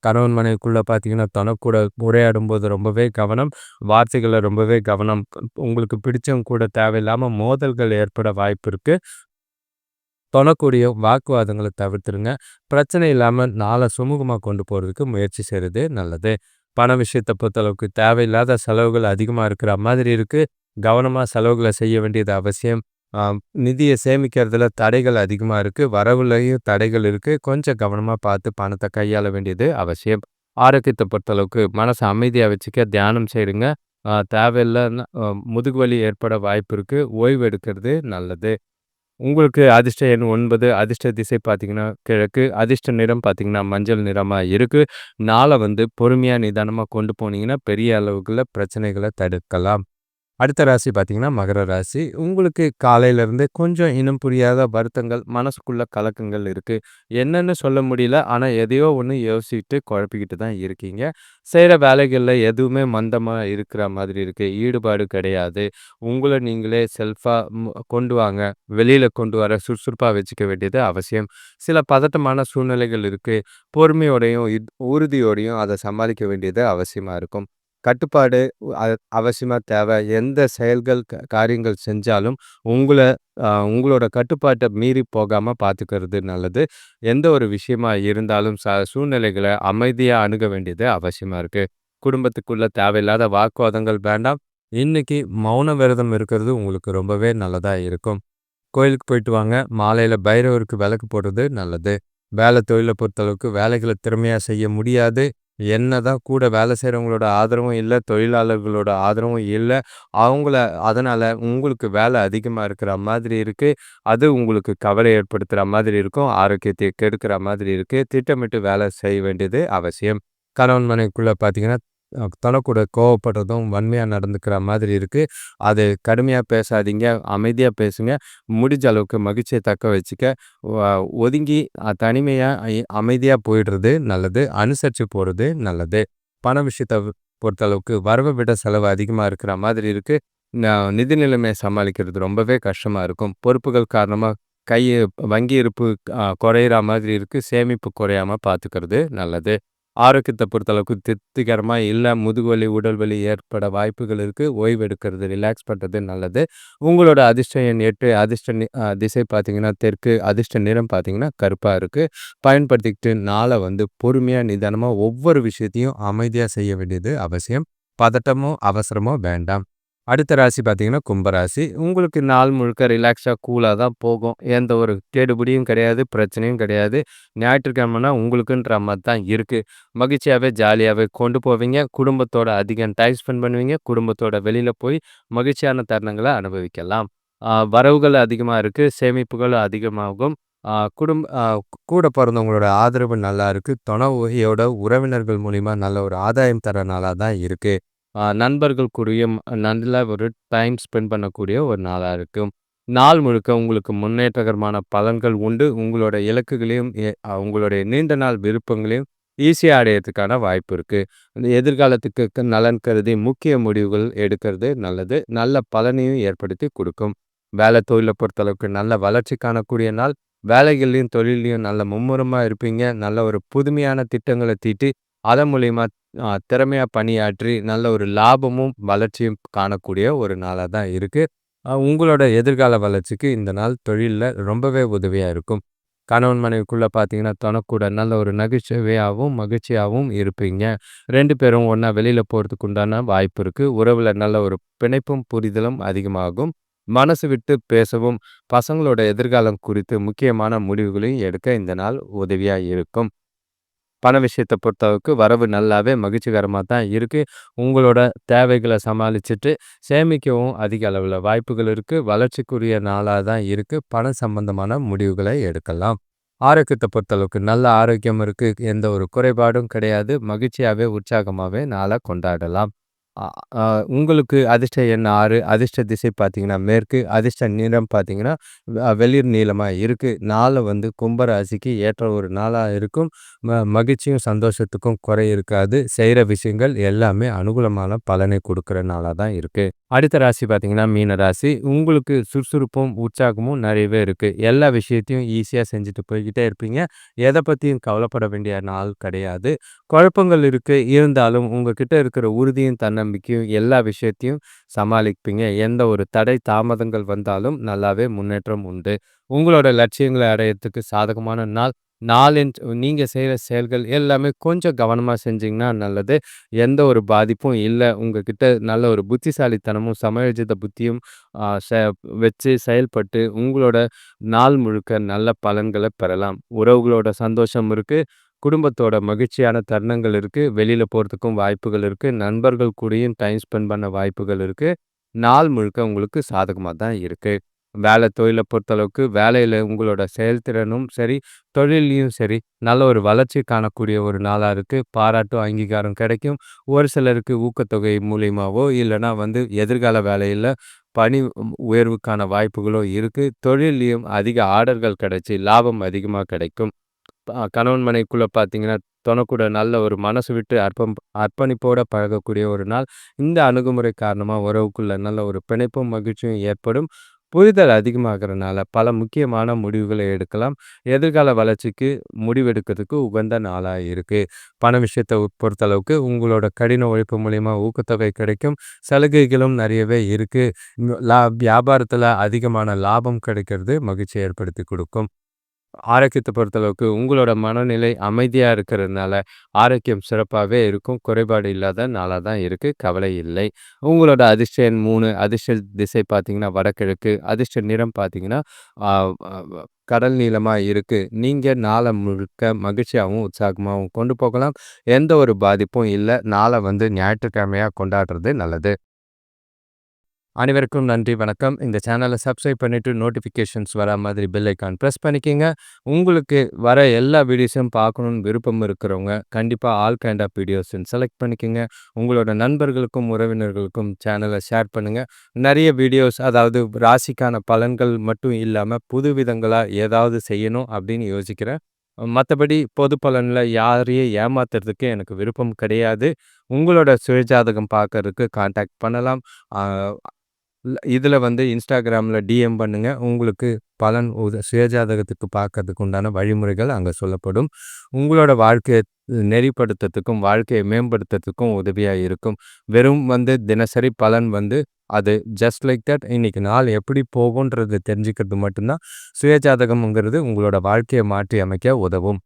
கணவன் மனைவிக்குள்ளே பார்த்தீங்கன்னா தனக்கூட உரையாடும் போது ரொம்பவே கவனம் வார்த்தைகளை ரொம்பவே கவனம். உங்களுக்கு பிடிச்சவங்க கூட தேவையில்லாமல் மோதல்கள் ஏற்பட வாய்ப்பு இருக்குது தொணக்கூடிய வாக்குவாதங்களை தவிர்த்துருங்க. பிரச்சனை இல்லாமல் நாளை சுமூகமாக கொண்டு போகிறதுக்கு முயற்சி செய்கிறது நல்லது. பண விஷயத்தை பொறுத்தளவுக்கு தேவையில்லாத செலவுகள் அதிகமாக இருக்கிற மாதிரி இருக்குது கவனமாக செலவுகளை செய்ய வேண்டியது அவசியம். நிதியை சேமிக்கிறதுல தடைகள் அதிகமாக இருக்குது வரவுலையும் தடைகள் இருக்குது கொஞ்சம் கவனமாக பார்த்து பணத்தை கையாள வேண்டியது அவசியம். ஆரோக்கியத்தை பொறுத்தளவுக்கு மனசை அமைதியாக வச்சுக்க தியானம் செய்யுங்க. தேவையில்லைன்னா முதுகு வலி ஏற்பட வாய்ப்பு இருக்குது ஓய்வு எடுக்கிறது நல்லது. உங்களுக்கு அதிர்ஷ்ட எண் ஒன்பது அதிர்ஷ்ட திசை பார்த்தீங்கன்னா கிழக்கு அதிர்ஷ்ட நிறம் பார்த்தீங்கன்னா மஞ்சள் நிறமாக இருக்குது நாளை வந்து பொறுமையாக நிதானமாக கொண்டு போனீங்கன்னா பெரிய அளவுக்குள்ள பிரச்சனைகளை தடுக்கலாம். அடுத்த ராசி பார்த்தீங்கன்னா மகர ராசி. உங்களுக்கு காலையிலேருந்து கொஞ்சம் இனம் புரியாத வருத்தங்கள் மனசுக்குள்ள கலக்கங்கள் இருக்குது என்னன்னு சொல்ல முடியல. ஆனால் எதையோ ஒன்று யோசிச்சுட்டு குழப்பிக்கிட்டு தான் இருக்கீங்க. செய்கிற வேலைகளில் எதுவுமே மந்தமாக இருக்கிற மாதிரி இருக்குது ஈடுபாடு கிடையாது. உங்களை நீங்களே செல்ஃபாக கொண்டு வாங்க. வெளியில் கொண்டு வர சுறுசுறுப்பாக வச்சுக்க வேண்டியது அவசியம். சில பதட்டமான சூழ்நிலைகள் இருக்குது பொறுமையோடையும் உறுதியோடையும் அதை சமாளிக்க வேண்டியது அவசியமாக இருக்கும். கட்டுப்பாடு அவசியமாக தேவை. எந்த செயல்கள் காரியங்கள் செஞ்சாலும் உங்களை உங்களோட கட்டுப்பாட்டை மீறி போகாமல் பார்த்துக்கிறது நல்லது. எந்த ஒரு விஷயமா இருந்தாலும் ச சூழ்நிலைகளை அமைதியாக அணுக வேண்டியது அவசியமாக இருக்குது குடும்பத்துக்குள்ளே தேவையில்லாத வாக்குவாதங்கள் வேண்டாம். இன்னைக்கு மௌன விரதம் இருக்கிறது உங்களுக்கு ரொம்பவே நல்லதாக இருக்கும். கோயிலுக்கு போயிட்டு வாங்க. மாலையில் பைரவருக்கு விளக்கு போடுறது நல்லது. வேலை தொழிலை பொறுத்தளவுக்கு வேலைகளை திறமையாக செய்ய முடியாது. என்னதான் கூட வேலை செய்கிறவங்களோட ஆதரவும் இல்லை தொழிலாளர்களோட ஆதரவும் இல்லை அவங்கள அதனால் உங்களுக்கு வேலை அதிகமாக இருக்கிற மாதிரி இருக்குது அது உங்களுக்கு கவலை ஏற்படுத்துகிற மாதிரி இருக்கும் ஆரோக்கியத்தை கெடுக்கிற மாதிரி இருக்குது திட்டமிட்டு வேலை செய்ய வேண்டியது அவசியம். கணவன் மனைவிக்குள்ளே பார்த்தீங்கன்னா தனக்கூட கோவப்படுறதும் வன்மையாக நடந்துக்கிற மாதிரி இருக்குது அது கடுமையாக பேசாதீங்க அமைதியாக பேசுங்க முடிஞ்ச அளவுக்கு மகிழ்ச்சியை தக்க வச்சுக்க. ஒதுங்கி தனிமையாக அமைதியாக போயிடுறது நல்லது அனுசரித்து போகிறது நல்லது. பண விஷயத்தை பொறுத்தளவுக்கு வரவை விட செலவு அதிகமாக இருக்கிற மாதிரி இருக்குது நிதி நிலைமையை சமாளிக்கிறது ரொம்பவே கஷ்டமாக இருக்கும். பொறுப்புகள் காரணமாக கை வங்கி இருப்பு குறையிற மாதிரி இருக்குது சேமிப்பு குறையாமல் பார்த்துக்கிறது நல்லது. ஆரோக்கியத்தை பொறுத்தளவுக்கு திருப்திகரமாக இல்லை முதுகுவலி உடல் வலி ஏற்பட வாய்ப்புகள் இருக்குது ஓய்வு எடுக்கிறது ரிலாக்ஸ் பண்ணுறது நல்லது. உங்களோட அதிர்ஷ்ட எண் எட்டு அதிர்ஷ்ட திசை பார்த்தீங்கன்னா தெற்கு அதிர்ஷ்ட நிறம் பார்த்தீங்கன்னா கருப்பாக இருக்குது பயன்படுத்திக்கிட்டு நாளை வந்து பொறுமையாக நிதானமாக ஒவ்வொரு விஷயத்தையும் அமைதியாக செய்ய வேண்டியது அவசியம். பதட்டமோ அவசரமோ வேண்டாம். அடுத்த ராசி பார்த்தீங்கன்னா கும்பராசி உங்களுக்கு நாள் முழுக்க ரிலாக்ஸாக கூலாக தான் போகும். எந்த ஒரு கேடுபடியும் கிடையாது பிரச்சனையும் கிடையாது. ஞாயிற்றுக்கிழமைனா உங்களுக்குன்ற மாதிரி தான் இருக்குது மகிழ்ச்சியாகவே ஜாலியாகவே கொண்டு போவீங்க. குடும்பத்தோட அதிகம் டைம் ஸ்பெண்ட் பண்ணுவீங்க. குடும்பத்தோட வெளியில் போய் மகிழ்ச்சியான தருணங்களை அனுபவிக்கலாம். வரவுகள் அதிகமாக இருக்குது சேமிப்புகள் அதிகமாகும். குடும்ப கூட பிறந்தவங்களோட ஆதரவு நல்லா இருக்குது துணை உறவினர்கள் மூலிமா நல்ல ஒரு ஆதாயம் தர நாளாக தான் இருக்குது நண்பர்கள் கூடயும் நல்ல ஒரு டைம் ஸ்பெண்ட் பண்ணக்கூடிய ஒரு நாளாக இருக்கும். நாள் முழுக்க உங்களுக்கு முன்னேற்றகரமான பலன்கள் உண்டு. உங்களோட இலக்குகளையும், உங்களுடைய நீண்ட நாள் விருப்பங்களையும் ஈஸியாக அடையிறதுக்கான வாய்ப்பு இருக்கு. எதிர்காலத்துக்கு நலன் கருதி முக்கிய முடிவுகள் எடுக்கிறது நல்லது. நல்ல பலனையும் ஏற்படுத்தி கொடுக்கும் வேலை தொழிலை பொறுத்தளவுக்கு நல்ல வளர்ச்சி காணக்கூடிய நாள். வேலைகள்லையும், தொழில்லையும் நல்ல மும்முரமாக இருப்பீங்க. நல்ல ஒரு புதுமையான திட்டங்களை தீட்டி, அதன் மூலிமா திறமையாக பணியாற்றி நல்ல ஒரு லாபமும் வளர்ச்சியும் காணக்கூடிய ஒரு நாளாக தான் இருக்குது உங்களோட எதிர்கால வளர்ச்சிக்கு இந்த நாள் தொழிலில் ரொம்பவே உதவியாக இருக்கும். கணவன் மனைவிக்குள்ளே பார்த்தீங்கன்னா தனக்கூட நல்ல ஒரு நகைச்சுவையாகவும் மகிழ்ச்சியாகவும் இருப்பீங்க. ரெண்டு பேரும் ஒன்றா வெளியில் போகிறதுக்கு உண்டான வாய்ப்பு இருக்குது உறவில் நல்ல ஒரு பிணைப்பும் புரிதலும் அதிகமாகும். மனசு விட்டு பேசவும் பசங்களோட எதிர்காலம் குறித்து முக்கியமான முடிவுகளையும் எடுக்க இந்த நாள் உதவியாக இருக்கும். பண விஷயத்தை பொறுத்தளவுக்கு வரவு நல்லாவே மகிழ்ச்சிகரமாக தான் இருக்குது உங்களோட தேவைகளை சமாளிச்சுட்டு சேமிக்கவும் அதிக அளவில் வாய்ப்புகள் இருக்குது வளர்ச்சிக்குரிய நாளாக தான் இருக்குது பண சம்பந்தமான முடிவுகளை எடுக்கலாம். ஆரோக்கியத்தை பொறுத்தளவுக்கு நல்ல ஆரோக்கியம் இருக்குது எந்த ஒரு குறைபாடும் கிடையாது. மகிழ்ச்சியாகவே உற்சாகமாகவே நாளை கொண்டாடலாம். உங்களுக்கு அதிர்ஷ்ட எண் ஆறு அதிர்ஷ்ட திசை பார்த்தீங்கன்னா, மேற்கு. அதிர்ஷ்ட நிறம் பார்த்தீங்கன்னா, வெளிர் நீளமாக இருக்குது நாளை வந்து கும்பராசிக்கு ஏற்ற ஒரு நாளாக இருக்கும். ம மகிழ்ச்சியும், சந்தோஷத்துக்கும் குறை இருக்காது. செய்கிற விஷயங்கள் எல்லாமே அனுகூலமான பலனை கொடுக்குற நாளாக தான் இருக்குது அடுத்த ராசி பார்த்தீங்கன்னா, மீன ராசி. உங்களுக்கு சுறுசுறுப்பும், உற்சாகமும் நிறையவே இருக்குது எல்லா விஷயத்தையும் ஈஸியாக செஞ்சுட்டு போய்கிட்டே இருப்பீங்க. எதை பற்றியும் கவலைப்பட வேண்டிய நாள் கிடையாது. குழப்பங்கள் இருக்குது இருந்தாலும் உங்ககிட்ட இருக்கிற உறுதியும், தன்னை தன்னம்பிக்கையும் எல்லா விஷயத்தையும் சமாளிப்பீங்க. எந்த ஒரு தடை, தாமதங்கள் வந்தாலும் நல்லாவே முன்னேற்றம் உண்டு. உங்களோட லட்சியங்களை அடையறதுக்கு சாதகமான நாள். நாளின் நீங்கள் செய்கிற செயல்கள் எல்லாமே கொஞ்சம் கவனமாக செஞ்சிங்கன்னா நல்லது. எந்த ஒரு பாதிப்பும் இல்லை உங்ககிட்ட நல்ல ஒரு புத்திசாலித்தனமும், சமயோஜித புத்தியும் செ வச்சு செயல்பட்டு உங்களோட நாள் முழுக்க நல்ல பலன்களை பெறலாம். உறவுகளோட சந்தோஷம் இருக்கு. குடும்பத்தோட மகிழ்ச்சியான தருணங்கள் இருக்குது வெளியில் போகிறதுக்கும் வாய்ப்புகள் இருக்குது நண்பர்கள் கூடயும் டைம் ஸ்பெண்ட் பண்ண வாய்ப்புகள் இருக்குது நாள் முழுக்க உங்களுக்கு சாதகமாக தான் இருக்குது வேலை தொழிலை பொறுத்தளவுக்கு வேலையில் உங்களோட செயல்திறனும் சரி, தொழிலையும் சரி, நல்ல ஒரு வளர்ச்சி காணக்கூடிய ஒரு நாளாக இருக்குது பாராட்டும், அங்கீகாரம் கிடைக்கும். ஒரு சிலருக்கு ஊக்கத்தொகை மூலியமாகவோ இல்லைனா வந்து எதிர்கால வேலையில் பணி உயர்வுக்கான வாய்ப்புகளோ இருக்குது தொழிலையும் அதிக ஆர்டர்கள் கிடைச்சி லாபம் அதிகமாக கிடைக்கும். கணவன் மனைக்குள்ளே பார்த்தீங்கன்னா, தொணக்கூட நல்ல ஒரு மனசு விட்டு அர்ப்பம் அர்ப்பணிப்போட பழகக்கூடிய ஒரு நாள். இந்த அணுகுமுறை காரணமாக உறவுக்குள்ள நல்ல ஒரு பிணைப்பும், மகிழ்ச்சியும் ஏற்படும். புரிதல் அதிகமாகிறதுனால பல முக்கியமான முடிவுகளை எடுக்கலாம். எதிர்கால வளர்ச்சிக்கு முடிவெடுக்கிறதுக்கு உகந்த நாளாக இருக்குது பண விஷயத்தை பொறுத்தளவுக்கு உங்களோட கடின உழைப்பு மூலிமா ஊக்கத்தொகை கிடைக்கும். சலுகைகளும் நிறையவே இருக்குது லா வியாபாரத்தில் அதிகமான லாபம் கிடைக்கிறது மகிழ்ச்சி ஏற்படுத்தி கொடுக்கும் ஆரோக்கியத்தை பொறுத்தளவுக்கு உங்களோட மனநிலை அமைதியாக இருக்கிறதுனால, ஆரோக்கியம் சிறப்பாகவே இருக்கும். குறைபாடு இல்லாத நாளாக தான் இருக்குது கவலை இல்லை. உங்களோட அதிர்ஷ்டம் மூணு அதிர்ஷ்ட திசை பார்த்திங்கன்னா வடகிழக்கு. அதிர்ஷ்ட நிறம் பார்த்திங்கன்னா கடல் நீளமாக இருக்குது நீங்கள் நாளை முழுக்க மகிழ்ச்சியாகவும் உற்சாகமாகவும் கொண்டு போகலாம். எந்த ஒரு பாதிப்பும் இல்லை நாளை வந்து ஞாயிற்றுக்கிழமையாக கொண்டாடுறது நல்லது. அனைவருக்கும் நன்றி, வணக்கம். இந்த சேனலை சப்ஸ்கிரைப் பண்ணிவிட்டு நோட்டிஃபிகேஷன்ஸ் வர மாதிரி பெல் ஐக்கான் ப்ரெஸ் பண்ணிக்கிங்க உங்களுக்கு வர எல்லா வீடியோஸும் பார்க்கணுன்னு விருப்பம் இருக்கிறவங்க, கண்டிப்பாக ஆல் கைண்ட் ஆஃப் வீடியோஸ்ன்னு செலக்ட் பண்ணிக்கங்க. உங்களோட நண்பர்களுக்கும், உறவினர்களுக்கும் சேனலை ஷேர் பண்ணுங்கள் நிறைய வீடியோஸ் அதாவது ராசிக்கான பலன்கள் மட்டும் இல்லாமல் புது விதங்களாக ஏதாவது செய்யணும் அப்படின்னு யோசிக்கிறேன். மற்றபடி பொது பலனில் யாரையும் ஏமாத்துறதுக்கு எனக்கு விருப்பம் கிடையாது. உங்களோட சுயஜாதகம் பார்க்கறதுக்கு கான்டாக்ட் பண்ணலாம். இதில் வந்து இன்ஸ்டாகிராமில் டிஎம் பண்ணுங்கள் உங்களுக்கு பலன் உத சுயஜாதகத்துக்கு பார்க்கறதுக்கு உண்டான வழிமுறைகள் அங்கே சொல்லப்படும். உங்களோட வாழ்க்கையை நெறிப்படுத்துறதுக்கும், வாழ்க்கையை மேம்படுத்துறதுக்கும் உதவியாக இருக்கும். வெறும் வந்து தினசரி பலன் வந்து அது ஜஸ்ட் லைக் தட் இன்னைக்கு நாள் எப்படி போகுன்றது தெரிஞ்சுக்கிறது மட்டும்தான் சுயஜாதகம்ங்கிறது உங்களோட வாழ்க்கையை மாற்றி அமைக்க உதவும்.